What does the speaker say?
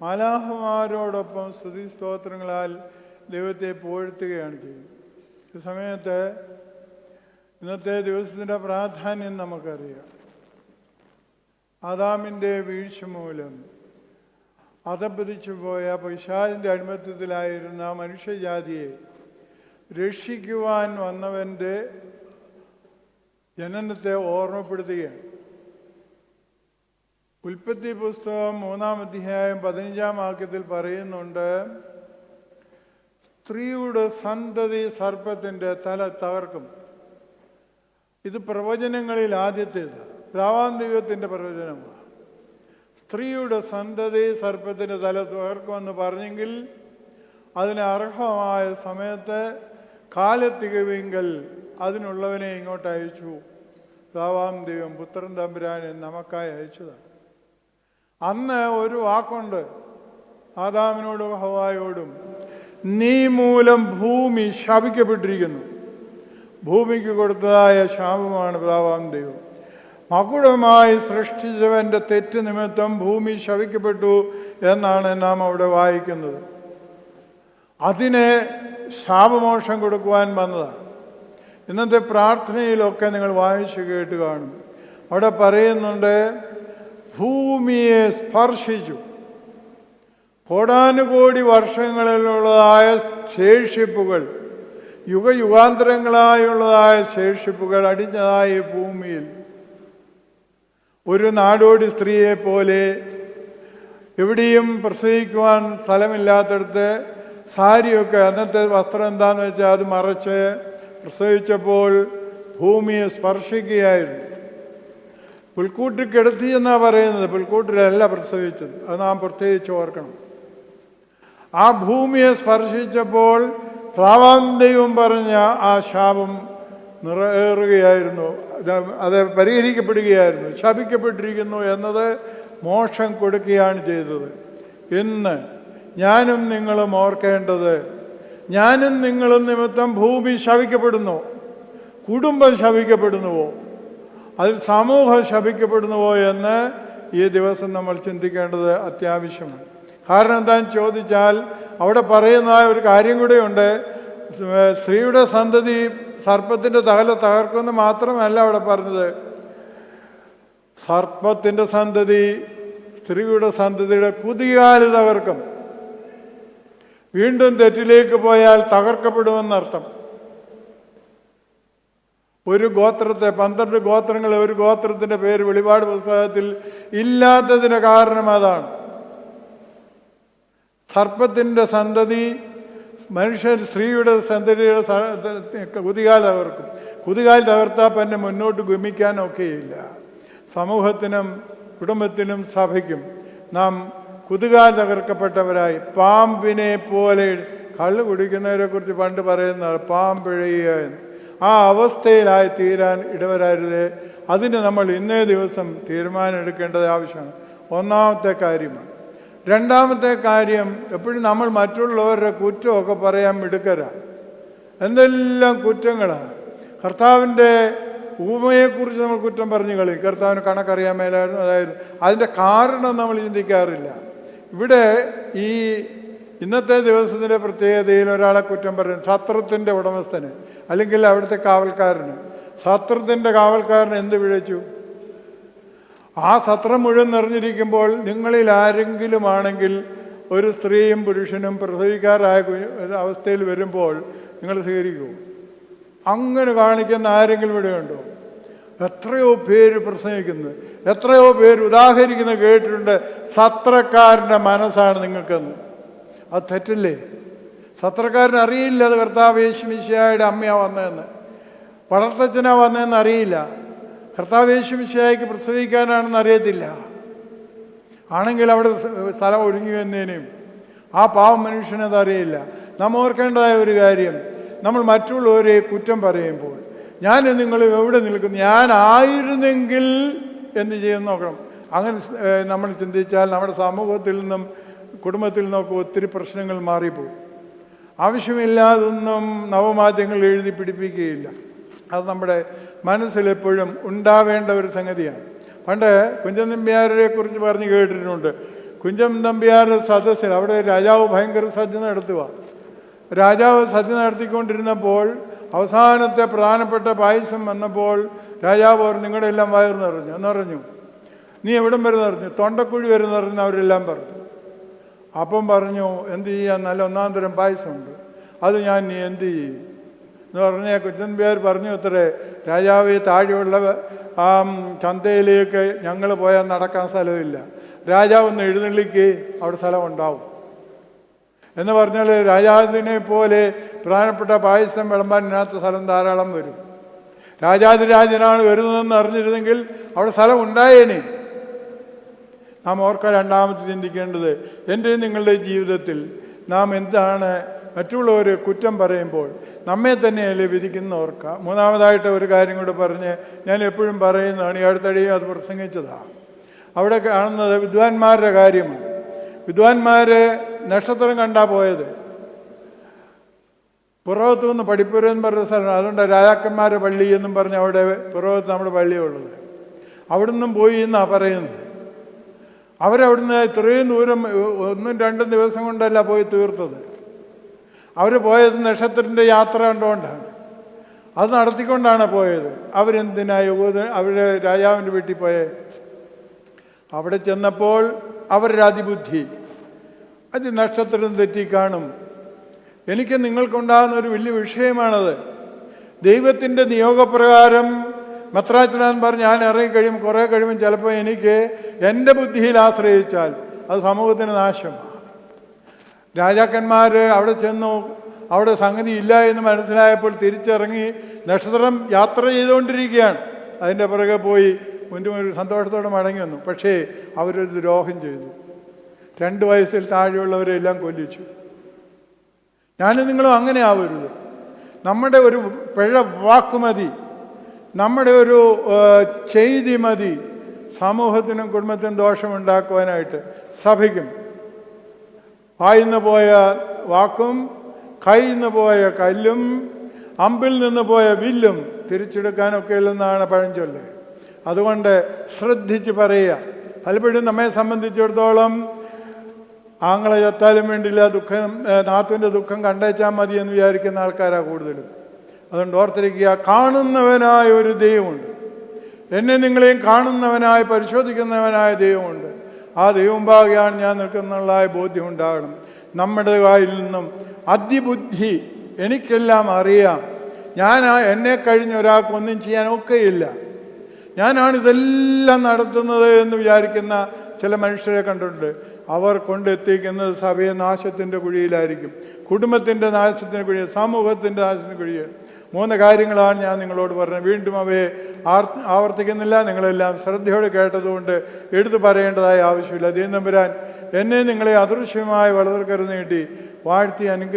മാലാഹമാരോടൊപ്പം സ്തുതി സ്തോത്രങ്ങളാൽ ദൈവത്തെ പുകഴ്ത്തുകയാണ് ചെയ്യുന്നത്. ഈ സമയത്ത് ഇന്നത്തെ ദിവസത്തിന്റെ പ്രാധാന്യം നമുക്കറിയാം. ആദാമിന്റെ വീഴ്ച മൂലം അതപ്പതിച്ചു പോയ പൈശാലിന്റെ അടിമത്തത്തിലായിരുന്ന മനുഷ്യജാതിയെ രക്ഷിക്കുവാൻ വന്നവന്റെ ജനനത്തെ ഓർമ്മപ്പെടുത്തുകയാണ്. ഉൽപ്പത്തി പുസ്തകം മൂന്നാം അധ്യായം പതിനഞ്ചാം വാക്യത്തിൽ പറയുന്നുണ്ട് സ്ത്രീയുടെ സന്തതി സർപ്പത്തിന്റെ തല തകർക്കും. ഇത് പ്രവചനങ്ങളിൽ ആദ്യത്തേത്. ദൈവത്തിന്റെ പ്രവചനമാണ്. സ്ത്രീയുടെ സന്തതി സർപ്പത്തിന്റെ തല തകർക്കുമെന്ന് പറഞ്ഞെങ്കിൽ അതിന് അർഹമായ സമയത്ത് കാലത്തികവിങ്കൽ അതിനുള്ളവനെ ഇങ്ങോട്ട് അയച്ചു. ദൈവം പുത്രൻ തമ്പുരാനെ നമുക്കായി അയച്ചതാണ്. അന്ന് ഒരു വാക്കുണ്ട്. ആദാമിനോടും ഹവായോടും നീ മൂലം ഭൂമി ശാപിക്കപ്പെട്ടിരിക്കുന്നു. ഭൂമിക്ക് കൊടുത്തതായ ശാപമാണ് പിതാവാം ദൈവം. മകുടമായി സൃഷ്ടിച്ചവന്റെ തെറ്റ് നിമിത്തം ഭൂമി ശവിക്കപ്പെട്ടു എന്നാണ് നാം അവിടെ വായിക്കുന്നത്. അതിനെ ശാപമോഷം കൊടുക്കുവാൻ വന്നതാണ്. ഇന്നത്തെ പ്രാർത്ഥനയിലൊക്കെ നിങ്ങൾ വായിച്ചു കേട്ട് കാണും. അവിടെ പറയുന്നുണ്ട് ഭൂമിയെ സ്പർശിച്ചു. കോടാനുകോടി വർഷങ്ങളിലുള്ളതായ ശേഷിപ്പുകൾ യുഗയുഗാന്തരങ്ങളായുള്ളതായ ശേഷിപ്പുകൾ അടിഞ്ഞതായ ഭൂമിയിൽ ഒരു നാടോടി സ്ത്രീയെ പോലെ എവിടെയും പ്രസവിക്കുവാൻ സ്ഥലമില്ലാത്തടത്ത് സാരിയൊക്കെ അന്നത്തെ വസ്ത്രം എന്താണെന്ന് വെച്ചാൽ അത് മറച്ച് പ്രസവിച്ചപ്പോൾ ഭൂമിയെ സ്പർശിക്കുകയായിരുന്നു. പുൽക്കൂട്ടിൽ കിടത്തി എന്നാണ് പറയുന്നത്? പുൽക്കൂട്ടിലല്ല പ്രസവിച്ചത്. അത് നാം പ്രത്യേകിച്ച് ഓർക്കണം. ആ ഭൂമിയെ സ്പർശിച്ചപ്പോൾ പ്രാവാം ദൈവം പറഞ്ഞ ആ ശാപം നിറയേറുകയായിരുന്നു അത് പരിഹരിക്കപ്പെടുകയായിരുന്നു. ശപിക്കപ്പെട്ടിരിക്കുന്നു എന്നത് മോക്ഷം കൊടുക്കുകയാണ് ചെയ്തത്. ഇന്ന് ഞാനും നിങ്ങളും ഓർക്കേണ്ടത് ഞാനും നിങ്ങളും നിമിത്തം ഭൂമി ശവിക്കപ്പെടുന്നു കുടുംബം ശപിക്കപ്പെടുന്നുവോ? അതിൽ സമൂഹം ശപിക്കപ്പെടുന്നുവോ എന്ന് ഈ ദിവസം നമ്മൾ ചിന്തിക്കേണ്ടത് അത്യാവശ്യമാണ്. കാരണം എന്താണെന്ന് ചോദിച്ചാൽ അവിടെ പറയുന്ന ഒരു കാര്യം കൂടെയുണ്ട്. സ്ത്രീയുടെ സന്തതി സർപ്പത്തിന്റെ തകല തകർക്കുമെന്ന് മാത്രമല്ല അവിടെ പറഞ്ഞത്. സർപ്പത്തിന്റെ സന്തതി സ്ത്രീയുടെ സന്തതിയുടെ കുതികാൽ തകർക്കും. വീണ്ടും തെറ്റിലേക്ക് പോയാൽ തകർക്കപ്പെടുമെന്നർത്ഥം. ഒരു ഗോത്രത്തെ പന്ത്രണ്ട് ഗോത്രങ്ങളെ ഒരു ഗോത്രത്തിന്റെ പേര് വെളിപാട് പുസ്തകത്തിൽ ഇല്ലാത്തതിന് കാരണം അതാണ്. സർപ്പത്തിന്റെ സന്തതി മനുഷ്യൻ സ്ത്രീയുടെ സന്തതിയുടെ കുതികാൽ തകർക്കും. കുതികാൽ തകർത്താൽ പിന്നെ മുന്നോട്ട് ഗമിക്കാനൊക്കെയില്ല. സമൂഹത്തിനും കുടുംബത്തിനും സഭയ്ക്കും നാം കുതുകാൽ തകർക്കപ്പെട്ടവരായി. പാമ്പിനെ പോലെ കള്ള് കുടിക്കുന്നവരെ കുറിച്ച് പണ്ട് പറയുന്നതാണ് പാമ്പിഴയുക എന്ന്. ആ അവസ്ഥയിലായി തീരാൻ ഇടവരരുത്? അതിന് നമ്മൾ ഇന്നേ ദിവസം തീരുമാനം എടുക്കേണ്ടത് ആവശ്യമാണ്. ഒന്നാമത്തെ കാര്യമാണ്. രണ്ടാമത്തെ കാര്യം എപ്പോഴും നമ്മൾ മറ്റുള്ളവരുടെ കുറ്റമൊക്കെ പറയാൻ മിടുക്കരാണ് എന്തെല്ലാം കുറ്റങ്ങളാണ് കർത്താവിന്റെ ഉപമയെക്കുറിച്ച് നമ്മൾ കുറ്റം പറഞ്ഞു കളി. കർത്താവിന് കണക്കറിയാൻ മേലായിരുന്നു. അതായത് അതിന്റെ കാരണം നമ്മൾ ചിന്തിക്കാറില്ല. ഇവിടെ ഈ ഇന്നത്തെ ദിവസത്തിന്റെ പ്രത്യേകതയിൽ ഒരാളെ കുറ്റം പറയുന്നു സത്രത്തിന്റെ ഉടമസ്ഥന് അല്ലെങ്കിൽ അവിടുത്തെ കാവൽക്കാരന്. സത്രത്തിന്റെ കാവൽക്കാരന് എന്ത് വിഴച്ചു? ആ സത്രം മുഴുവൻ നിറഞ്ഞിരിക്കുമ്പോൾ നിങ്ങളിൽ ആരെങ്കിലും ആണെങ്കിൽ ഒരു സ്ത്രീയും പുരുഷനും പ്രസവിക്കാറായ അവസ്ഥയിൽ വരുമ്പോൾ നിങ്ങൾ സ്വീകരിക്കൂ. അങ്ങനെ കാണിക്കുന്ന ആരെങ്കിലും ഇവിടെ ഉണ്ടോ? എത്രയോ പേര് പ്രസംഗിക്കുന്നു. എത്രയോ പേര് ഉദാഹരിക്കുന്ന കേട്ടിട്ടുണ്ട്. സത്രക്കാരന്റെ മനസ്സാണ് നിങ്ങൾക്കെന്ന്. അത് തെറ്റല്ലേ? സത്രക്കാരൻ അറിയില്ല അത് കർത്താവ് യേശുമിശിയായുടെ അമ്മയാണ് വന്നതെന്ന്. വളർത്തച്ഛനാ വന്നതെന്ന് അറിയില്ല. കർത്താവ് യേശുമിശിയായിക്ക് പ്രസവിക്കാനാണെന്ന് അറിയത്തില്ല. ആണെങ്കിൽ അവിടെ സ്ഥലം ഒഴുങ്ങി വന്നേനെയും. ആ പാവം മനുഷ്യനത് അറിയില്ല. നാം ഓർക്കേണ്ടതായ ഒരു കാര്യം. നമ്മൾ മറ്റുള്ളവരെ കുറ്റം പറയുമ്പോൾ ഞാൻ നിങ്ങൾ എവിടെ നിൽക്കുന്നു? ഞാനായിരുന്നെങ്കിൽ എന്ത് ചെയ്യും നോക്കണം. അങ്ങനെ നമ്മൾ ചിന്തിച്ചാൽ നമ്മുടെ സമൂഹത്തിൽ നിന്നും കുടുംബത്തിൽ നിന്നൊക്കെ ഒത്തിരി പ്രശ്നങ്ങൾ മാറിപ്പോകും. ആവശ്യമില്ലാതൊന്നും നവമാധ്യമങ്ങൾ എഴുതി പിടിപ്പിക്കുകയില്ല. അത് നമ്മുടെ മനസ്സിലെപ്പോഴും ഉണ്ടാവേണ്ട ഒരു സംഗതിയാണ്. പണ്ട് കുഞ്ചൻ നമ്പ്യാരെ കുറിച്ച് പറഞ്ഞ് കേട്ടിട്ടുണ്ട്. കുഞ്ചൻ നമ്പ്യാരുടെ സദസ്സിൽ അവിടെ രാജാവ് ഭയങ്കര സദ്യ നടത്തുക രാജാവ് സദ്യ നടത്തിക്കൊണ്ടിരുന്നപ്പോൾ അവസാനത്തെ പ്രധാനപ്പെട്ട പായസം വന്നപ്പോൾ രാജാവ് പറഞ്ഞു നിങ്ങളുടെ എല്ലാം വയർ നിറഞ്ഞു. എന്ന് പറഞ്ഞു നീ എവിടം വരെ നിറഞ്ഞു? തൊണ്ടക്കുഴി വരെ നിറഞ്ഞു അവരെല്ലാം പറഞ്ഞു. അപ്പം പറഞ്ഞു എന്ത് ചെയ്യാൻ? നല്ല ഒന്നാം തരം പായസമുണ്ട്. അത് ഞാൻ നീ എന്ത് ചെയ്യും? എന്ന് പറഞ്ഞ കുഞ്ചൻപിയാർ പറഞ്ഞു അത്രേ രാജാവ് താഴെയുള്ള ആ ചന്തയിലേക്ക് ഞങ്ങൾ പോയാൽ നടക്കാൻ സ്ഥലമില്ല. രാജാവ് ഒന്ന് എഴുന്നള്ളിക്ക് അവിടെ സ്ഥലം ഉണ്ടാവും എന്ന് പറഞ്ഞാൽ രാജാവിനെ പോലെ പ്രധാനപ്പെട്ട പായസം വിളമ്പാനില്ലാത്ത സ്ഥലം ധാരാളം വരും. രാജാതിരാജനാണ് വരുന്നതെന്ന് അറിഞ്ഞിരുന്നെങ്കിൽ അവിടെ സ്ഥലം ഉണ്ടായേനെ നാം ഓർക്ക രണ്ടാമത് ചിന്തിക്കേണ്ടത് എന്റെ നിങ്ങളുടെ ജീവിതത്തിൽ നാം എന്താണ് മറ്റുള്ളവർ കുറ്റം പറയുമ്പോൾ നമ്മെ തന്നെയല്ലേ വിധിക്കുന്ന ഓർക്കുക മൂന്നാമതായിട്ട് ഒരു കാര്യം കൂടെ പറഞ്ഞ് ഞാൻ എപ്പോഴും പറയുന്നതാണ് ഈ അടുത്തടിയും അത് പ്രസംഗിച്ചതാണ് അവിടെ കാണുന്നത് വിദ്വാൻമാരുടെ കാര്യമാണ് വിദ്വാൻമാർ നക്ഷത്രം കണ്ടാ പോയത്. പുറവത്ത് നിന്ന് പഠിപ്പുരെന്ന് പറഞ്ഞ സ്ഥലമാണ് അതുകൊണ്ട് രാജാക്കന്മാരുടെ പള്ളി എന്നും പറഞ്ഞ് അവിടെ പുറവത്ത് നമ്മുടെ പള്ളിയുള്ളത്. അവിടെ നിന്നും പോയി എന്നാണ് പറയുന്നത്? അവരവിടുന്ന് ഇത്രയും ദൂരം ഒന്നും രണ്ടും ദിവസം കൊണ്ടല്ല പോയി തീർത്തത്. അവർ പോയത് നക്ഷത്രത്തിന്റെ യാത്ര കണ്ടുകൊണ്ടാണ്. അത് നടത്തിക്കൊണ്ടാണ് പോയത്. അവരെന്തിനാ യുവത അവരുടെ രാജാവിന്റെ വീട്ടിൽ പോയേ? അവിടെ ചെന്നപ്പോൾ അവരുടെ അതിബുദ്ധി. അത് നക്ഷത്രം തെറ്റി കാണും. എനിക്ക് നിങ്ങൾക്കുണ്ടാകുന്ന ഒരു വലിയ വിഷയമാണത്. ദൈവത്തിന്റെ നിയോഗപ്രകാരം മത്രാച്ചനാൻ പറഞ്ഞ് ഞാൻ ഇറങ്ങിക്കഴിയുമ്പോൾ കുറേ കഴിയുമ്പോൾ ചിലപ്പോൾ എനിക്ക് എന്റെ ബുദ്ധിയിൽ ആശ്രയിച്ചാൽ അത് സമൂഹത്തിന് നാശം. രാജാക്കന്മാർ അവിടെ ചെന്നു അവിടെ സംഗതി ഇല്ല എന്ന് മനസ്സിലായപ്പോൾ തിരിച്ചിറങ്ങി നക്ഷത്രം യാത്ര ചെയ്തുകൊണ്ടിരിക്കുകയാണ്. അതിന്റെ പുറകെ പോയി മുൻപ് സന്തോഷത്തോടെ മടങ്ങി വന്നു. പക്ഷേ അവരൊരു ദ്രോഹം ചെയ്തു. രണ്ട് വയസ്സിൽ താഴെയുള്ളവരെ എല്ലാം കൊല്ലിച്ചു. ഞാനും നിങ്ങളും അങ്ങനെ ആവരുത്. നമ്മുടെ ഒരു പിഴ വാക്ക് മതി നമ്മുടെ ഒരു ചെയ്തി മതി. സമൂഹത്തിനും കുടുംബത്തിനും ദോഷമുണ്ടാക്കുവാനായിട്ട് സഭയ്ക്കും. വായിന്ന് പോയ വാക്കും കയ്യിന്ന് പോയ കല്ലും അമ്പിൽ നിന്ന് പോയ വില്ലും തിരിച്ചെടുക്കാനൊക്കെ ഇല്ലെന്നാണ് പഴഞ്ചൊല്ല്. അതുകൊണ്ട് ശ്രദ്ധിച്ച് പറയുക. പലപ്പോഴും നമ്മെ സംബന്ധിച്ചിടത്തോളം ആങ്ങളെ ചത്താലും വേണ്ടില്ല ദുഃഖം നാത്തുവിന്റെ ദുഃഖം കണ്ടേച്ചാൽ മതി എന്ന് വിചാരിക്കുന്ന ആൾക്കാരാണ് കൂടുതലും. അതുകൊണ്ട് ഓർത്തിരിക്കുക കാണുന്നവനായ ഒരു ദൈവമുണ്ട്. എന്നെ നിങ്ങളെയും കാണുന്നവനായി പരിശോധിക്കുന്നവനായ ദൈവമുണ്ട്. ആ ദൈവം ദൈവമുമ്പാകെയാണ് ഞാൻ നിൽക്കുന്നുള്ള ബോധ്യം ഉണ്ടാകണം നമ്മുടെ വായിൽ നിന്നും അതിബുദ്ധി എനിക്കെല്ലാം അറിയാം. ഞാൻ എന്നെ കഴിഞ്ഞ ഒരാൾക്ക് ഒന്നും ചെയ്യാൻ ഒക്കെയില്ല. ഞാനാണ് ഇതെല്ലാം നടത്തുന്നത് എന്ന് വിചാരിക്കുന്ന ചില മനുഷ്യരെ കണ്ടിട്ടുണ്ട്. അവർ കൊണ്ടെത്തിക്കുന്നത് സഭയെ നാശത്തിന്റെ കുഴിയിലായിരിക്കും. കുടുംബത്തിന്റെ നാശത്തിന്റെ കുഴിയിൽ സമൂഹത്തിന്റെ നാശത്തിന്റെ കുഴിയിൽ. മൂന്ന് കാര്യങ്ങളാണ് ഞാൻ നിങ്ങളോട് പറഞ്ഞത്. വീണ്ടും അവയെ ആവർത്തിക്കുന്നില്ല. നിങ്ങളെല്ലാം ശ്രദ്ധയോടെ കേട്ടതുകൊണ്ട് എടുത്തു പറയേണ്ടതായ ആവശ്യമില്ല. ദൈവം തമ്പുരാൻ എന്നെ നിങ്ങളെ അദൃശ്യമായ വളർത്തൽ നീട്ടി വാഴ്ത്തി അനുഗ്രഹി